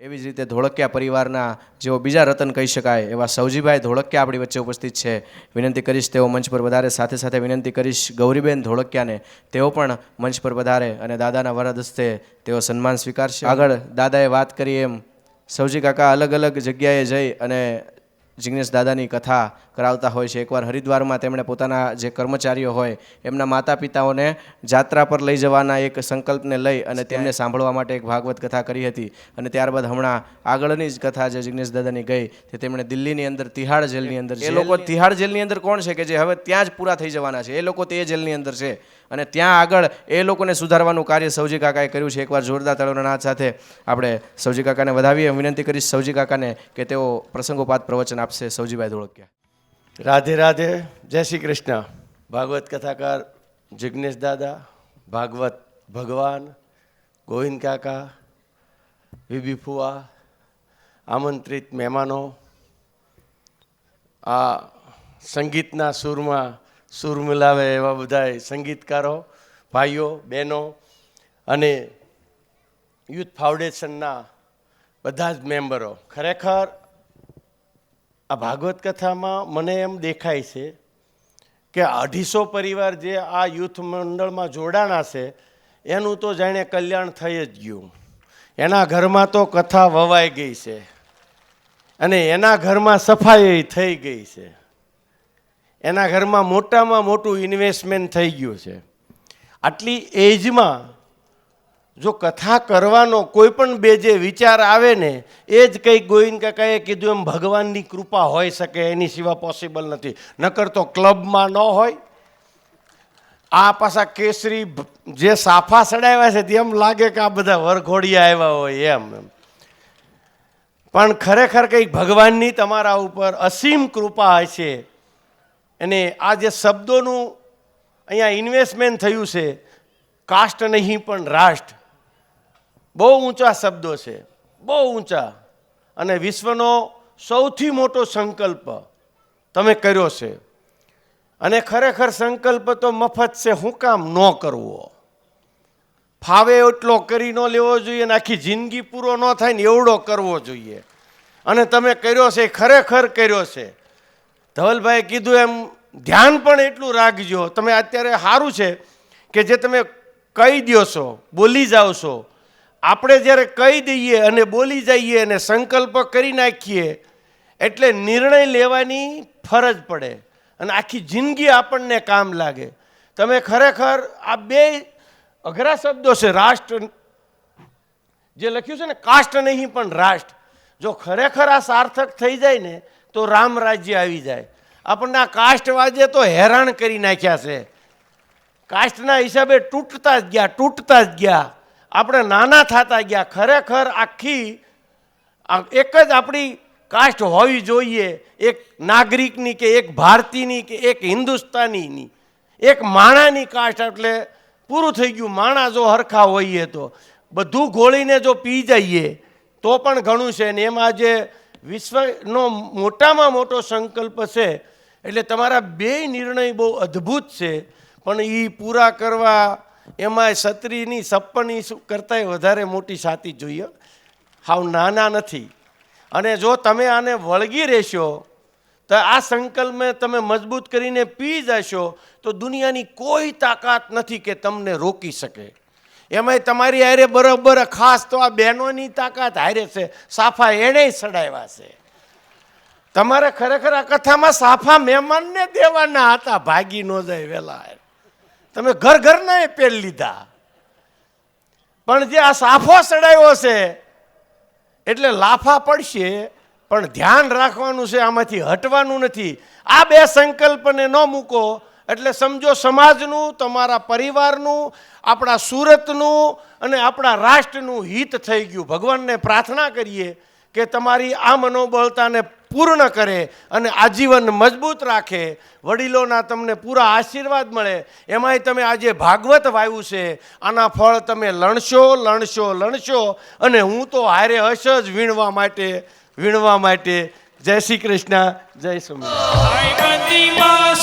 એવી જ રીતે ધોળકિયા પરિવારના જેઓ બીજા રતન કહી શકાય, એવા સૌજીભાઈ ધોળકિયા આપણી વચ્ચે ઉપસ્થિત છે. વિનંતી કરીશ તેઓ મંચ પર વધારે, સાથે સાથે વિનંતી કરીશ ગૌરીબેન ધોળકિયાને, તેઓ પણ મંચ પર વધારે અને દાદાના વરદ હસ્તે તેઓ સન્માન સ્વીકારશે. આગળ દાદાએ વાત કરી એમ સૌજી કાકા અલગ અલગ જગ્યાએ જઈ અને જિજ્ઞેશ દાદાની કથા કરાવતા હોય છે. એકવાર હરિદ્વારમાં તેમણે પોતાના જે કર્મચારીઓ હોય એમના માતા પિતાઓને જાત્રા પર લઈ જવાના એક સંકલ્પને લઈ અને તેમને સાંભળવા માટે એક ભાગવત કથા કરી હતી. અને ત્યારબાદ હમણાં આગળની જ કથા જે જિગ્નેશ દાદાની ગઈ તે તેમણે દિલ્હીની અંદર તિહાડ જેલની અંદર એ લોકો તિહાડ જેલની અંદર કોણ છે કે જે હવે ત્યાં જ પૂરા થઈ જવાના છે? એ લોકો તે જેલની અંદર છે. અને ત્યાં આગળ એ લોકોને સુધારવાનું કાર્ય સૌજી કાકાએ કર્યું છે. એકવાર જોરદાર તાળીઓના સાથે આપણે સૌજી કાકાને વધાવીએ. વિનંતી કરીશ સૌજી કાકાને કે તેઓ પ્રસંગોપાત પ્રવચન આપશે. સૌજીભાઈ ધોળકિયા. રાધે રાધે, જય શ્રી કૃષ્ણ. ભાગવત કથાકાર જિગ્નેશ દાદા, ભાગવત ભગવાન, ગોવિંદ કાકા બીબી ફુવા, આમંત્રિત મહેમાનો, આ સંગીતના સૂરમાં સૂર મિલાવે એવા બધા સંગીતકારો, ભાઈઓ, બહેનો અને યુથ ફાઉન્ડેશનના બધા જ મેમ્બરો. ખરેખર આ ભાગવત કથામાં મને એમ દેખાય છે કે અઢીસો પરિવાર જે આ યુથ મંડળમાં જોડાણા છે, એનું તો જાણે કલ્યાણ થઈ જ ગયું. એના ઘરમાં તો કથા વવાઈ ગઈ છે અને એના ઘરમાં સફાઈ થઈ ગઈ છે. એના ઘરમાં મોટામાં મોટું ઇન્વેસ્ટમેન્ટ થઈ ગયું છે. આટલી એજમાં જો કથા કરવાનો કોઈ પણ બે જે વિચાર આવે ને, એ જ કંઈક ગોવિંદ કાકાએ કીધું એમ, ભગવાનની કૃપા હોઈ શકે, એની સિવાય પોસિબલ નથી. નકર તો ક્લબમાં ન હોય. આ પાછા કેસરી જે સાફા સડાવ્યા છે, તેમ લાગે કે આ બધા વરઘોડિયા આવ્યા હોય એમ એમ. પણ ખરેખર કંઈક ભગવાનની તમારા ઉપર અસીમ કૃપા હશે અને આ જે શબ્દોનું અહીંયા ઇન્વેસ્ટમેન્ટ થયું છે કાસ્ટ નહીં પણ રાષ્ટ્ર બહુ ઊંચા શબ્દો છે. બહુ ઊંચા. અને વિશ્વનો સૌથી મોટો સંકલ્પ તમે કર્યો છે. અને ખરેખર સંકલ્પ તો મફત છે, હું કામ ન કરવો. ફાવે એટલો કરી ન લેવો જોઈએ અને આખી જિંદગી પૂરો ન થાય ને એવડો કરવો જોઈએ. અને તમે કર્યો છે, ખરેખર કર્યો છે. ધવલભાઈ કીધું એમ, ધ્યાન પણ એટલું રાખજો. તમે અત્યારે સારું છે કે જે તમે કહી દો છો, બોલી જાઓ છો આપણે જ્યારે કહી દઈએ અને બોલી જઈએ અને સંકલ્પ કરી નાખીએ, એટલે નિર્ણય લેવાની ફરજ પડે અને આખી જિંદગી આપણને કામ લાગે. તમે ખરેખર આ બે અઘરા શબ્દો છે, રાષ્ટ્ર જે લખ્યું છે ને, કાષ્ટ નહીં પણ રાષ્ટ્ર. જો ખરેખર આ સાર્થક થઈ જાય ને, તો રામ રાજ્ય આવી જાય. આપણને આ કાષ્ટવાદે તો હેરાન કરી નાખ્યા છે. કાષ્ટના હિસાબે તૂટતા જ ગયા, તૂટતા જ ગયા. આપણે નાના થતા ગયા, ખરેખર આખી એક જ આપણી કાસ્ટ હોવી જોઈએ, એક નાગરિકની કે એક ભારતીયની કે એક હિન્દુસ્તાનીની, એક માણાની કાસ્ટ એટલે પૂરું થઈ ગયું, માણા જો હરખા હોઈએ તો. બધું ગોળીને જો પી જઈએ, તો પણ ઘણું છે. ને એમાં જે વિશ્વનો મોટામાં મોટો સંકલ્પ છે, એટલે તમારા બે નિર્ણય બહુ અદ્ભુત છે. પણ એ પૂરા કરવા એમાં સત્રીની સપ્પની કરતાંય વધારે મોટી છાતી જોઈએ. હાવ નાના નથી. અને જો તમે આને વળગી રહેશો, તો આ સંકલ્પને તમે મજબૂત કરીને પી જશો, તો દુનિયાની કોઈ તાકાત નથી કે તમને રોકી શકે. એમાંય તમારી હારે બરોબર, ખાસ તો આ બહેનોની તાકાત હારે છે. સાફા એણે સડાવ્યા છે. તમારે ખરેખર આ કથામાં સાફા મહેમાનને દેવાના હતા. ભાગી ન જાય વહેલા તમે ઘર ઘરના એ પેલ લીધા. પણ જે આ સાફો ચડાવ્યો છે, એટલે લાફા પડશે, પણ ધ્યાન રાખવાનું છે, આમાંથી હટવાનું નથી. આ બે સંકલ્પને ન મૂકો, એટલે સમજો સમાજનું, તમારા પરિવારનું, આપણા સુરતનું અને આપણા રાષ્ટ્રનું હિત થઈ ગયું. ભગવાનને પ્રાર્થના કરીએ. કે તમારી આ મનોબળતાને પૂર્ણ કરે અને આજીવન મજબૂત રાખે, વડીલોના તમને પૂરા આશીર્વાદ મળે, એમાંય તમે આજે ભાગવત વાવ્યું છે, આના ફળ તમે લણશો લણશો લણશો અને હું તો હારે હશ જ વીણવા માટે વીણવા માટે. જય શ્રી કૃષ્ણ, જય સુદામાને